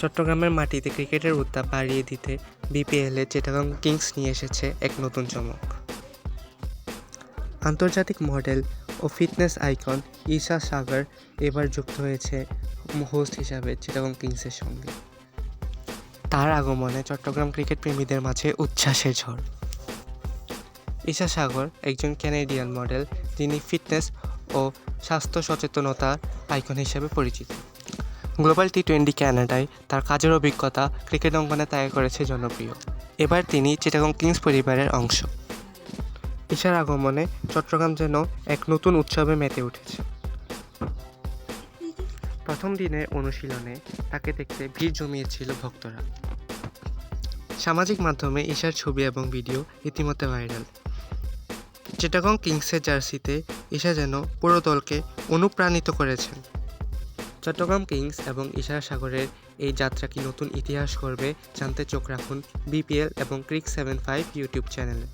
চট্টগ্রামের মাটিতে ক্রিকেটের উত্তাপ বাড়িয়ে দিতে বিপিএলে চিটাগং কিংস নিয়ে এসেছে এক নতুন চমক। আন্তর্জাতিক মডেল ও ফিটনেস আইকন ঈশা সাগর এবার যুক্ত হয়েছে হোস্ট হিসাবে চিটাগং কিংসের সঙ্গে। তার আগমনে চট্টগ্রাম ক্রিকেট প্রেমীদের মাঝে উচ্ছ্বাসের ঝড়। ঈশা সাগর একজন ক্যানেডিয়ান মডেল যিনি ফিটনেস ও স্বাস্থ্য সচেতনতার আইকন হিসেবে পরিচিত। গ্লোবাল টি টোয়েন্টি ক্যানাডায় তার কাজের অভিজ্ঞতা ক্রিকেট অঙ্গনে তাই করেছে জনপ্রিয়। এবার তিনি চিটাগং কিংস পরিবারের অংশ। ঈশার আগমনে চট্টগ্রাম যেন এক নতুন উৎসবে মেতে উঠেছে। প্রথম দিনের অনুশীলনে তাকে দেখতে ভিড় জমিয়েছিল ভক্তরা। সামাজিক মাধ্যমে ঈশার ছবি এবং ভিডিও ইতিমধ্যে ভাইরাল। চিটাগং কিংসের জার্সিতে ঈশা যেন পুরো দলকে অনুপ্রাণিত করেছেন। চট্টগ্রাম কিংস এবং ইশারা সাগরের এই যাত্রা কি নতুন ইতিহাস করবে জানতে চোখ রাখুন বিপিএল এবং ক্রিক সেভেন ফাইভ ইউটিউব চ্যানেলে।